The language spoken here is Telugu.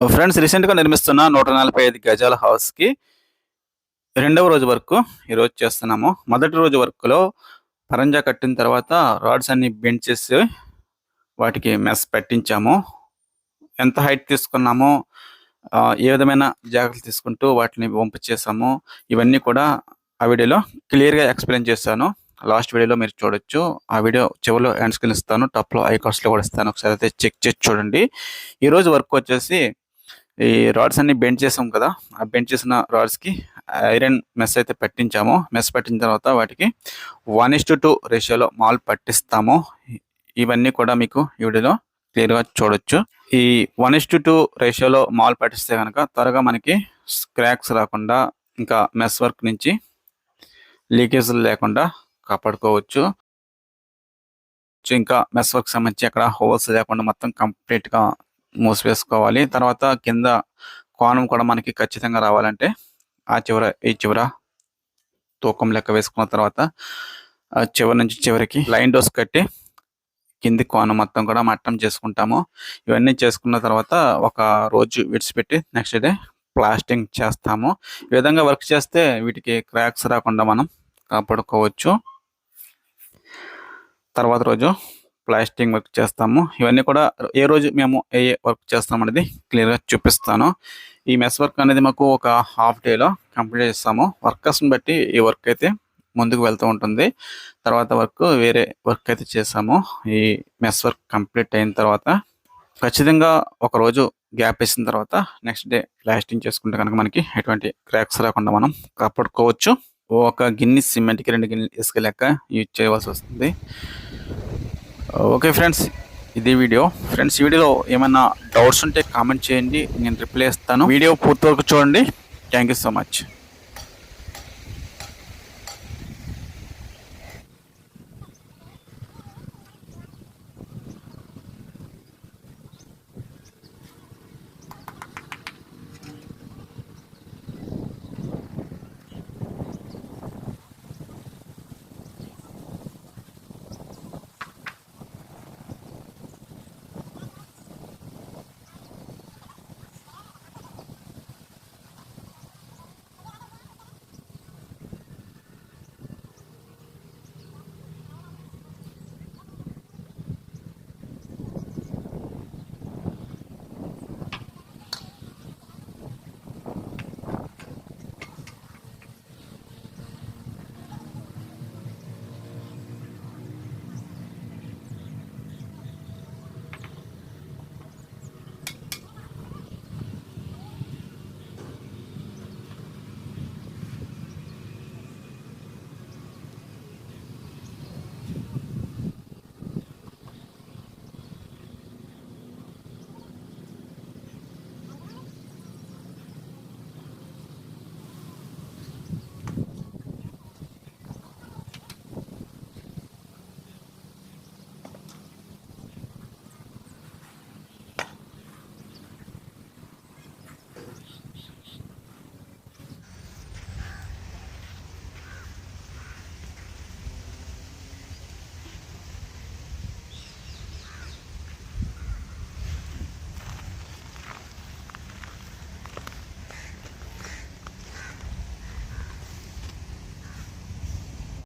ఫ్రెండ్స్ రీసెంట్గా నిర్మిస్తున్న నూట నలభై ఐదు గజాల హౌస్కి రెండవ రోజు వరకు ఈరోజు చేస్తున్నాము. మొదటి రోజు వర్క్లో పరంజా కట్టిన తర్వాత రాడ్స్ అన్ని బెండ్ చేసి వాటికి మెస్ పెట్టించాము. ఎంత హైట్ తీసుకున్నామో ఏ విధమైన జాగ్రత్తలు తీసుకుంటూ వాటిని వంపు చేసాము. ఇవన్నీ కూడా ఆ వీడియోలో క్లియర్గా ఎక్స్ప్లెయిన్ చేశాను. లాస్ట్ వీడియోలో మీరు చూడొచ్చు. ఆ వీడియో చివరిలో హ్యాండ్ స్క్రీన్ ఇస్తాను. టాప్లో ఐ కార్డ్స్లో కూడా ఇస్తాను. ఒకసారి అయితే చెక్ చేసి చూడండి. ఈరోజు వర్క్ వచ్చేసి ఈ రాడ్స్ అన్ని బెండ్ చేసాం కదా ఆ బెండ్ చేసిన రాడ్స్కి ఐరన్ మెస్ అయితే పెట్టించాము. మెస్ పెట్టిన తర్వాత వాటికి వన్ ఇస్ టు టూ రేషియోలో మాల్ పట్టిస్తాము. ఇవన్నీ కూడా మీకు ఈ వీడియోలో క్లియర్గా చూడొచ్చు. ఈ వన్ ఇస్ టు టూ రేషియోలో మాల్ పట్టిస్తే కనుక త్వరగా మనకి క్రాక్స్ రాకుండా ఇంకా మెస్ వర్క్ నుంచి లీకేజ్ లేకుండా కాపాడుకోవచ్చు. ఇంకా మెస్ వర్క్ సంబంధించి అక్కడ హోల్స్ లేకుండా మొత్తం కంప్లీట్గా మూసివేసుకోవాలి. తర్వాత కింద కోణం కూడా మనకి ఖచ్చితంగా రావాలంటే ఆ చివర ఈ చివర తూకం లెక్క వేసుకున్న తర్వాత ఆ చివరి నుంచి చివరికి లైన్ డోస్ కట్టి కింది కోణం మొత్తం కూడా మట్టం చేసుకుంటాము. ఇవన్నీ చేసుకున్న తర్వాత ఒక రోజు విడిచిపెట్టి నెక్స్ట్ డే ప్లాస్టింగ్ చేస్తాము. ఈ విధంగా వర్క్ చేస్తే వీటికి క్రాక్స్ రాకుండా మనం కాపాడుకోవచ్చు. తర్వాత రోజు ప్లాస్టింగ్ వర్క్ చేస్తాము. ఇవన్నీ కూడా ఏ రోజు మేము ఏ ఏ వర్క్ చేస్తాం అనేది క్లియర్గా చూపిస్తాను. ఈ మెస్ వర్క్ అనేది మాకు ఒక హాఫ్ డేలో కంప్లీట్ చేస్తాము. వర్కర్స్ని బట్టి ఈ వర్క్ అయితే ముందుకు వెళ్తూ ఉంటుంది. తర్వాత వర్క్ వేరే వర్క్ అయితే చేసాము ఈ మెస్ వర్క్ కంప్లీట్ అయిన తర్వాత ఖచ్చితంగా ఒకరోజు గ్యాప్ వేసిన తర్వాత నెక్స్ట్ డే ప్లాస్టింగ్ చేసుకుంటే కనుక మనకి ఎటువంటి క్రాక్స్ రాకుండా మనం కాపాడుకోవచ్చు. ఒక గిన్నె సిమెంట్కి రెండు గిన్నె ఇసుక లెక్క యూజ్ చేయవలసి వస్తుంది. ఓకే ఫ్రెండ్స్ ఇది వీడియో. ఫ్రెండ్స్ ఈ వీడియోలో ఏమైనా డౌట్స్ ఉంటే కామెంట్ చేయండి నేను రిప్లై ఇస్తాను. వీడియో పూర్తి వరకు చూడండి. Thank you so much.